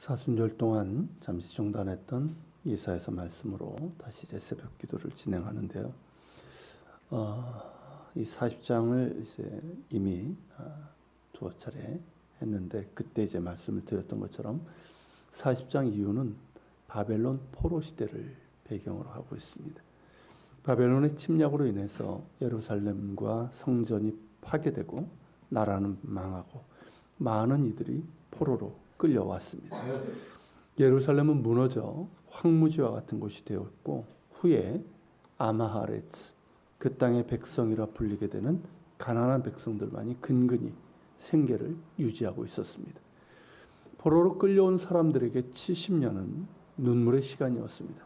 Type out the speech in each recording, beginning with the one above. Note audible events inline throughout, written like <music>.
사순절 동안 잠시 중단했던 이사에서 말씀으로 다시 이제 새벽 기도를 진행하는데요. 어, 이 40장을 이제 이미 아, 두어 차례 했는데 그때 이제 말씀을 드렸던 것처럼 40장 이후는 바벨론 포로 시대를 배경으로 하고 있습니다. 바벨론의 침략으로 인해서 예루살렘과 성전이 파괴되고 나라는 망하고 많은 이들이 포로로 끌려왔습니다. 예루살렘은 무너져 황무지와 같은 곳이 되었고 후에 아마하레츠 그 땅의 백성이라 불리게 되는 가난한 백성들만이 근근히 생계를 유지하고 있었습니다. 포로로 끌려온 사람들에게 70년은 눈물의 시간이었습니다.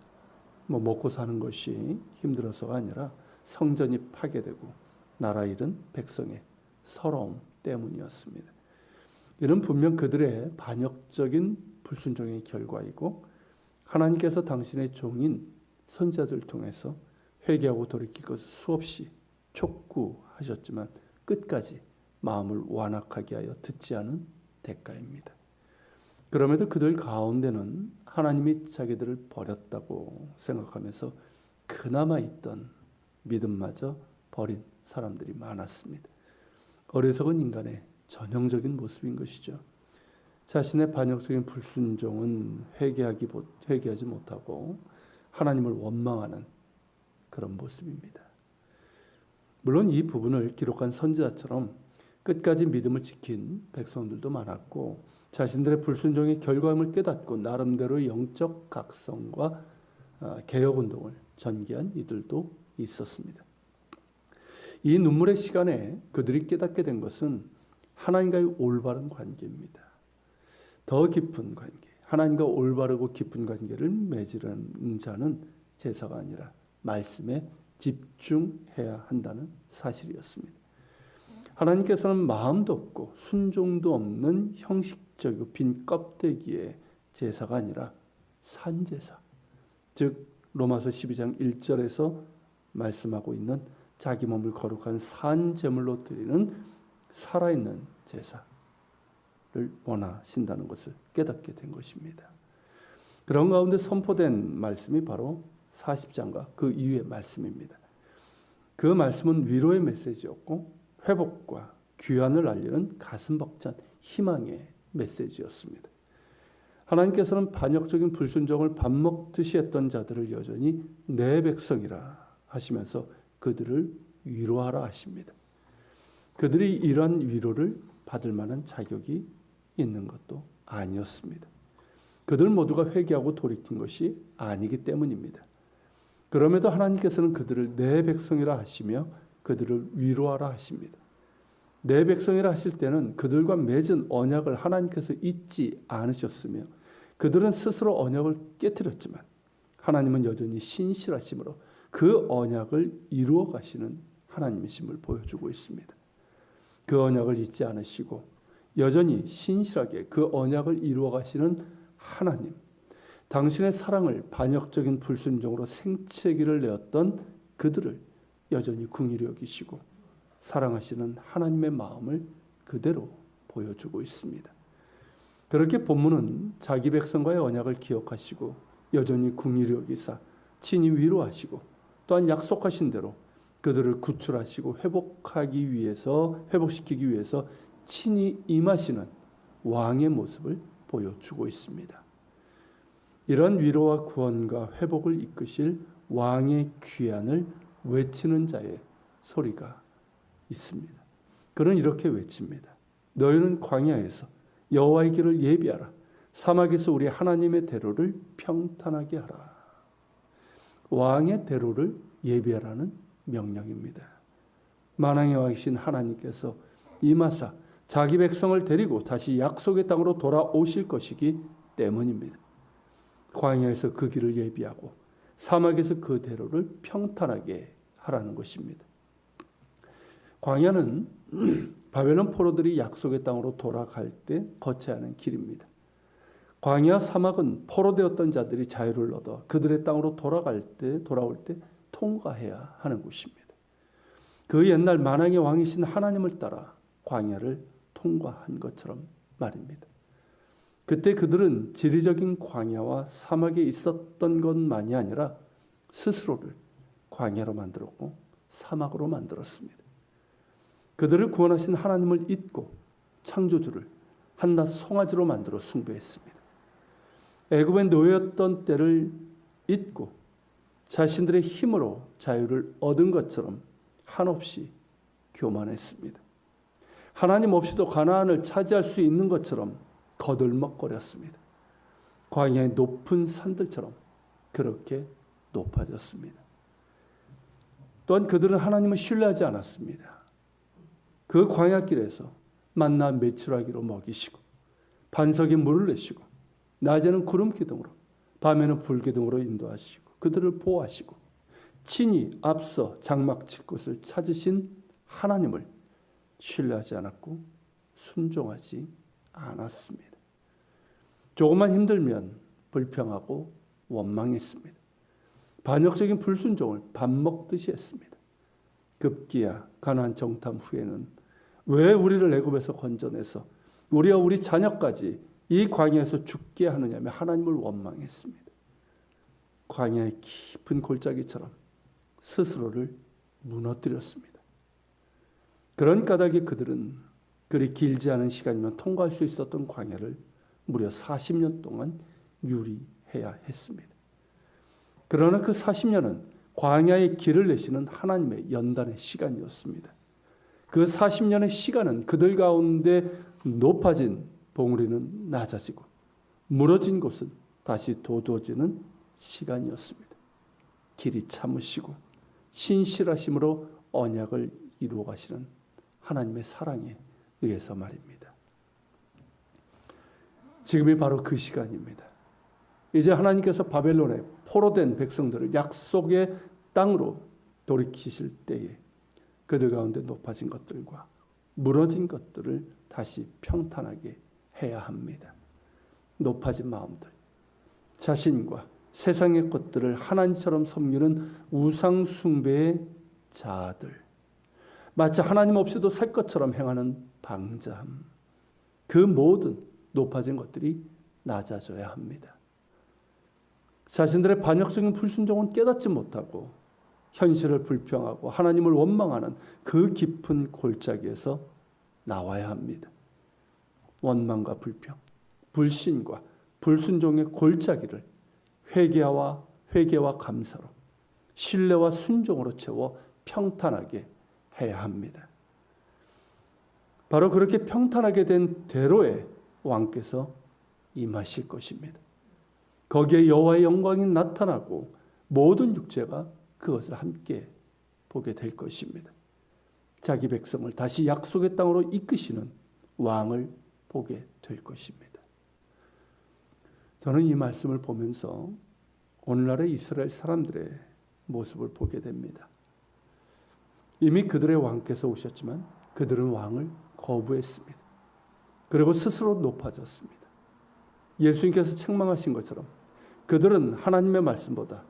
뭐 먹고 사는 것이 힘들어서가 아니라 성전이 파괴되고 나라 잃은 백성의 서러움 때문이었습니다. 이는 분명 그들의 반역적인 불순종의 결과이고 하나님께서 당신의 종인 선자들 통해서 회개하고 돌이킬 것을 수없이 촉구하셨지만 끝까지 마음을 완악하게 하여 듣지 않은 대가입니다. 그럼에도 그들 가운데는 하나님이 자기들을 버렸다고 생각하면서 그나마 있던 믿음마저 버린 사람들이 많았습니다. 어리석은 인간의 전형적인 모습인 것이죠. 자신의 반역적인 불순종은 회개하기 회개하지 못하고 하나님을 원망하는 그런 모습입니다. 물론 이 부분을 기록한 선지자처럼 끝까지 믿음을 지킨 백성들도 많았고 자신들의 불순종의 결과임을 깨닫고 나름대로 영적 각성과 아, 개혁 운동을 전개한 이들도 있었습니다. 이 눈물의 시간에 그들이 깨닫게 된 것은 하나님과의 올바른 관계입니다. 더 깊은 관계, 하나님과 올바르고 깊은 관계를 맺으려는 자는 제사가 아니라 말씀에 집중해야 한다는 사실이었습니다. 하나님께서는 마음도 없고 순종도 없는 형식적이고 빈 껍데기의 제사가 아니라 산제사, 즉 로마서 12장 1절에서 말씀하고 있는 자기 몸을 거룩한 산 제물로 드리는 살아있는 제사를 원하신다는 것을 깨닫게 된 것입니다. 그런 가운데 선포된 말씀이 바로 40장과 그 이후의 말씀입니다. 그 말씀은 위로의 메시지였고 회복과 귀환을 알리는 가슴 벅찬 희망의 메시지였습니다. 하나님께서는 반역적인 불순종을 밥 먹듯이 했던 자들을 여전히 내 백성이라 하시면서 그들을 위로하라 하십니다. 그들이 이러한 위로를 받을 만한 자격이 있는 것도 아니었습니다. 그들 모두가 회개하고 돌이킨 것이 아니기 때문입니다. 그럼에도 하나님께서는 그들을 내 백성이라 하시며 그들을 위로하라 하십니다. 내 백성이라 하실 때는 그들과 맺은 언약을 하나님께서 잊지 않으셨으며 그들은 스스로 언약을 깨뜨렸지만 하나님은 여전히 신실하심으로 그 언약을 이루어 가시는 하나님이심을 보여주고 있습니다. 그 언약을 잊지 않으시고 여전히 신실하게 그 언약을 이루어 가시는 하나님. 당신의 사랑을 반역적인 불순종으로 생채기를 내었던 그들을 여전히 궁일히 여기시고 사랑하시는 하나님의 마음을 그대로 보여주고 있습니다. 그렇게 본문은 자기 백성과의 언약을 기억하시고 여전히 궁일히 여기사 친히 위로하시고 또한 약속하신 대로 그들을 구출하시고 회복하기 위해서 회복시키기 위해서 친히 임하시는 왕의 모습을 보여주고 있습니다. 이런 위로와 구원과 회복을 이끄실 왕의 귀환을 외치는 자의 소리가 있습니다. 그는 이렇게 외칩니다. 너희는 광야에서 여호와의 길을 예비하라. 사막에서 우리 하나님의 대로를 평탄하게 하라. 왕의 대로를 예비하라는 명령입니다. 만왕의 왕이신 하나님께서 이마사 자기 백성을 데리고 다시 약속의 땅으로 돌아오실 것이기 때문입니다. 광야에서 그 길을 예비하고 사막에서 그 대로를 평탄하게 하라는 것입니다. 광야는 <clears throat> 바벨론 포로들이 약속의 땅으로 돌아갈 때 거쳐야 하는 길입니다. 광야 사막은 포로되었던 자들이 자유를 얻어 그들의 땅으로 돌아갈 때 돌아올 때 통과해야 하는 곳입니다. 그 옛날 만왕의 왕이신 하나님을 따라 광야를 통과한 것처럼 말입니다. 그때 그들은 지리적인 광야와 사막에 있었던 것만이 아니라 스스로를 광야로 만들었고 사막으로 만들었습니다. 그들을 구원하신 하나님을 잊고 창조주를 한낱 송아지로 만들어 숭배했습니다. 애굽의 노예였던 때를 잊고 자신들의 힘으로 자유를 얻은 것처럼 한없이 교만했습니다. 하나님 없이도 가나안을 차지할 수 있는 것처럼 거들먹거렸습니다. 광야의 높은 산들처럼 그렇게 높아졌습니다. 또한 그들은 하나님을 신뢰하지 않았습니다. 그 광야길에서 만나 메추라기로 먹이시고 반석에 물을 내시고 낮에는 구름 기둥으로 밤에는 불 기둥으로 인도하시고 그들을 보호하시고 친히 앞서 장막 칠 곳을 찾으신 하나님을 신뢰하지 않았고 순종하지 않았습니다. 조금만 힘들면 불평하고 원망했습니다. 반역적인 불순종을 밥 먹듯이 했습니다. 급기야 가나안 정탐 후에는 왜 우리를 애굽에서 건져내서 우리와 우리 자녀까지 이 광야에서 죽게 하느냐며 하나님을 원망했습니다. 광야의 깊은 골짜기처럼 스스로를 무너뜨렸습니다. 그런 까닭에 그들은 그리 길지 않은 시간이면 통과할 수 있었던 광야를 무려 40년 동안 유리해야 했습니다. 그러나 그 40년은 광야의 길을 내시는 하나님의 연단의 시간이었습니다. 그 40년의 시간은 그들 가운데 높아진 봉우리는 낮아지고 무너진 곳은 다시 도도지는 시간이었습니다. 길이 참으시고 신실하심으로 언약을 이루어 가시는 하나님의 사랑에 의해서 말입니다. 지금이 바로 그 시간입니다. 이제 하나님께서 바벨론에 포로된 백성들을 약속의 땅으로 돌이키실 때에 그들 가운데 높아진 것들과 무너진 것들을 다시 평탄하게 해야 합니다. 높아진 마음들, 자신과 세상의 것들을 하나님처럼 섬기는 우상 숭배의 자들, 마치 하나님 없이도 살 것처럼 행하는 방자함, 그 모든 높아진 것들이 낮아져야 합니다. 자신들의 반역적인 불순종은 깨닫지 못하고 현실을 불평하고 하나님을 원망하는 그 깊은 골짜기에서 나와야 합니다. 원망과 불평, 불신과 불순종의 골짜기를 회개와 회개와 감사로 신뢰와 순종으로 채워 평탄하게 해야 합니다. 바로 그렇게 평탄하게 된 대로에 왕께서 임하실 것입니다. 거기에 여호와의 영광이 나타나고 모든 육체가 그것을 함께 보게 될 것입니다. 자기 백성을 다시 약속의 땅으로 이끄시는 왕을 보게 될 것입니다. 저는 이 말씀을 보면서 오늘날의 이스라엘 사람들의 모습을 보게 됩니다. 이미 그들의 왕께서 오셨지만 그들은 왕을 거부했습니다. 그리고 스스로 높아졌습니다. 예수님께서 책망하신 것처럼 그들은 하나님의 말씀보다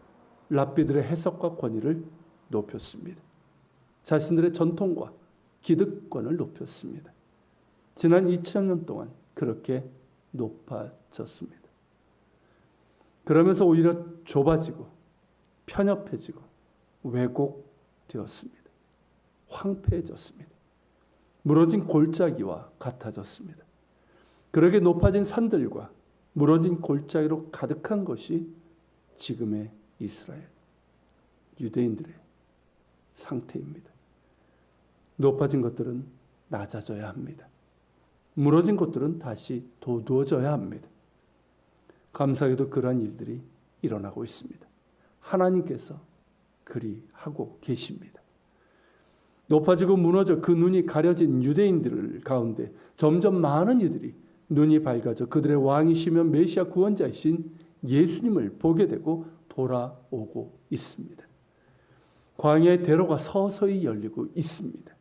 랍비들의 해석과 권위를 높였습니다. 자신들의 전통과 기득권을 높였습니다. 지난 2000년 동안 그렇게 높아졌습니다. 그러면서 오히려 좁아지고 편협해지고 왜곡되었습니다. 황폐해졌습니다. 무너진 골짜기와 같아졌습니다. 그러게 높아진 산들과 무너진 골짜기로 가득한 것이 지금의 이스라엘, 유대인들의 상태입니다. 높아진 것들은 낮아져야 합니다. 무너진 것들은 다시 도두어져야 합니다. 감사하게도 그러한 일들이 일어나고 있습니다. 하나님께서 그리 하고 계십니다. 높아지고 무너져 그 눈이 가려진 유대인들 가운데 점점 많은 이들이 눈이 밝아져 그들의 왕이시며 메시아 구원자이신 예수님을 보게 되고 돌아오고 있습니다. 광야의 대로가 서서히 열리고 있습니다.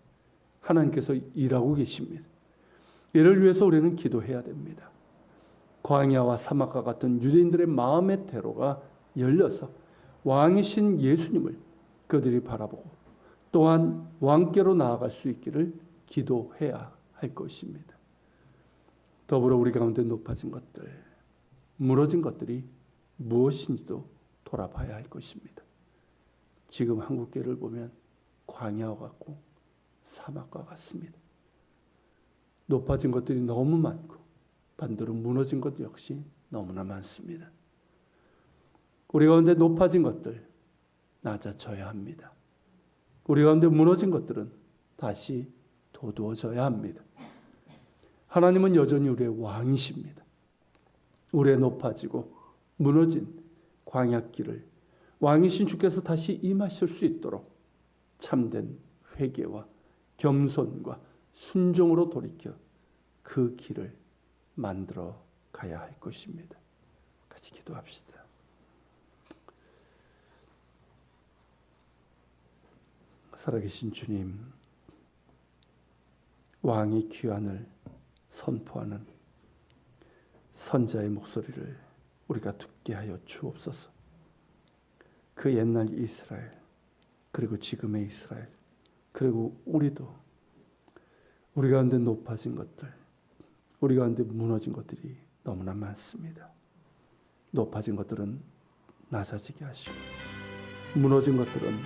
하나님께서 일하고 계십니다. 이를 위해서 우리는 기도해야 됩니다. 광야와 사막과 같은 유대인들의 마음의 대로가 열려서 왕이신 예수님을 그들이 바라보고 또한 왕께로 나아갈 수 있기를 기도해야 할 것입니다. 더불어 우리 가운데 높아진 것들, 무너진 것들이 무엇인지도 돌아봐야 할 것입니다. 지금 한국교를 보면 광야와 같고 사막과 같습니다. 높아진 것들이 너무 많고 반대로 무너진 것 역시 너무나 많습니다. 우리 가운데 높아진 것들 낮아져야 합니다. 우리 가운데 무너진 것들은 다시 도두어져야 합니다. 하나님은 여전히 우리의 왕이십니다. 우리의 높아지고 무너진 광약길을 왕이신 주께서 다시 임하실 수 있도록 참된 회개와 겸손과 순종으로 돌이켜 그 길을 만들어 가야 할 것입니다. 같이 기도합시다. 살아계신 주님, 왕의 귀환을 선포하는 선자의 목소리를 우리가 듣게 하여 주옵소서. 그 옛날 이스라엘, 그리고 지금의 이스라엘, 그리고 우리도 우리 가운데 높아진 것들, 우리 가운데 무너진 것들이 너무나 많습니다. 높아진 것들은 낮아지게 하시고, 무너진 것들은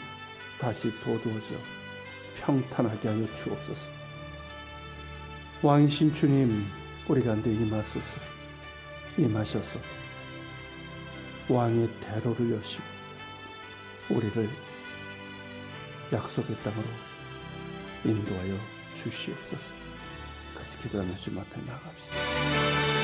다시 도두어져 평탄하게 하여 주옵소서. 왕이신 주님, 우리 가운데 임하소서. 임하셔서 왕의 대로를 여시고 우리를 약속의 땅으로 인도하여 주시옵소서. 같이 기도하며 주님 앞에 나갑시다.